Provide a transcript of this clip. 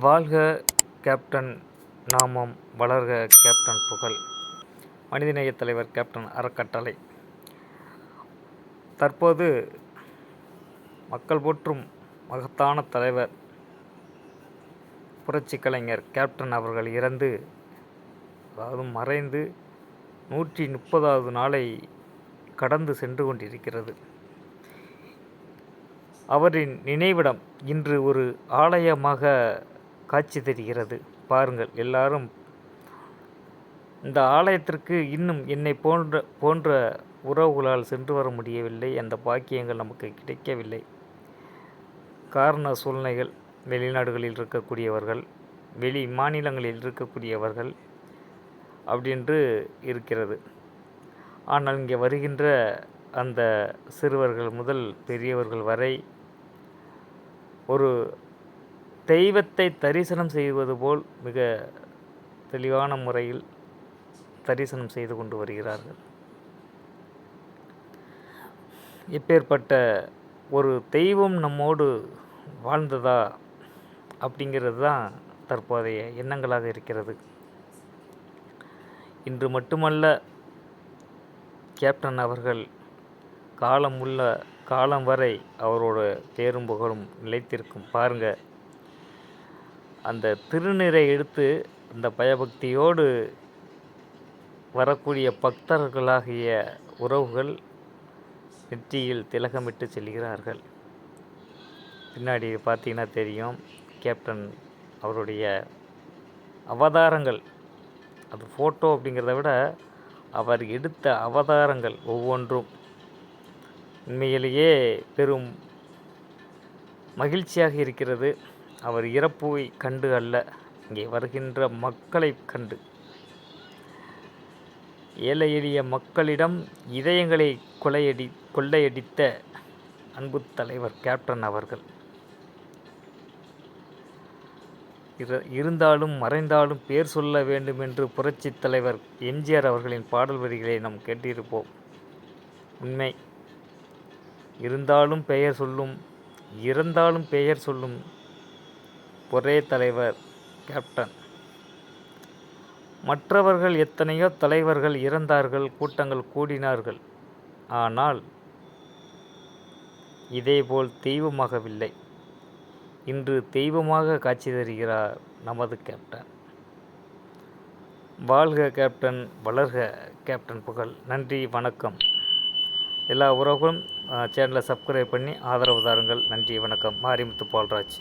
வாழ்க கேப்டன் நாமம் வளர்க கேப்டன் புகழ். மனிதநேய தலைவர் கேப்டன் அறக்கட்டளை. தற்போது மக்கள் போற்றும் மகத்தான தலைவர் புரட்சி கலைஞர் கேப்டன் அவர்கள் இறந்து அதாவது மறைந்து நூற்றி முப்பதாவது நாளை கடந்து சென்று கொண்டிருக்கிறது. அவரின் நினைவிடம் இன்று ஒரு ஆலயமாக காட்சி தருகிறது. பாருங்கள் எல்லாரும் இந்த ஆலயத்திற்கு இன்னும் என்னை போன்ற போன்ற உறவுகளால் சென்று வர முடியவில்லை. அந்த பாக்கியங்கள் நமக்கு கிடைக்கவில்லை. காரண சூழ்நிலைகள் வெளிநாடுகளில் இருக்கக்கூடியவர்கள் வெளி மாநிலங்களில் இருக்கக்கூடியவர்கள் அப்படின்று இருக்கிறது. ஆனால் இங்கே வருகின்ற அந்த சிறுவர்கள் முதல் பெரியவர்கள் வரை ஒரு தெய்வத்தை தரிசனம் செய்வது போல் மிக தெளிவான முறையில் தரிசனம் செய்து கொண்டு வருகிறார்கள். இப்பேற்பட்ட ஒரு தெய்வம் நம்மோடு வாழ்ந்ததா அப்படிங்கிறது தான் தற்போதைய எண்ணங்களாக இருக்கிறது. இன்று மட்டுமல்ல கேப்டன் அவர்கள் காலம் உள்ள காலம் வரை அவரோட பேரும் புகழும் நிலைத்திருக்கும் பாருங்கள் அந்த திருநீரை எடுத்து அந்த பயபக்தியோடு வரக்கூடிய பக்தர்களாகிய உறவுகள் நெற்றியில் திலகமிட்டு செல்கிறார்கள். பின்னாடி பார்த்தீங்கன்னா தெரியும் கேப்டன் அவருடைய அவதாரங்கள். அது ஃபோட்டோ அப்படிங்கிறத விட அவர் எடுத்த அவதாரங்கள் ஒவ்வொன்றும். உண்மையிலேயே பெரும் மகிழ்ச்சியாக இருக்கிறது. அவர் இறப்புவை கண்டு அல்ல. இங்கே வருகின்ற மக்களை கண்டு. ஏழை எளிய மக்களிடம் இதயங்களை கொலையடி கொள்ளையடித்த அன்பு தலைவர் கேப்டன் அவர்கள். இருந்தாலும் மறைந்தாலும் பேர் சொல்ல வேண்டும் என்று புரட்சி தலைவர் எம்ஜிஆர் அவர்களின் பாடல் வரிகளை நாம் கேட்டிருப்போம். உண்மை. இருந்தாலும் பெயர் சொல்லும் இறந்தாலும் பெயர் சொல்லும் ஒரே தலைவர் கேப்டன் மற்றவர்கள் எத்தனையோ தலைவர்கள் இறந்தார்கள் கூட்டங்கள் கூடினார்கள். ஆனால் இதேபோல் தெய்வமாகவில்லை. இன்று தெய்வமாக காட்சி தருகிறார் நமது கேப்டன் வாழ்க கேப்டன் வளர்க கேப்டன் புகழ். நன்றி வணக்கம். எல்லா உறவுகளும் சேனலை சப்ஸ்கிரைப் பண்ணி ஆதரவு தாருங்கள். நன்றி வணக்கம். மாரிமுத்து பால்ராஜ்.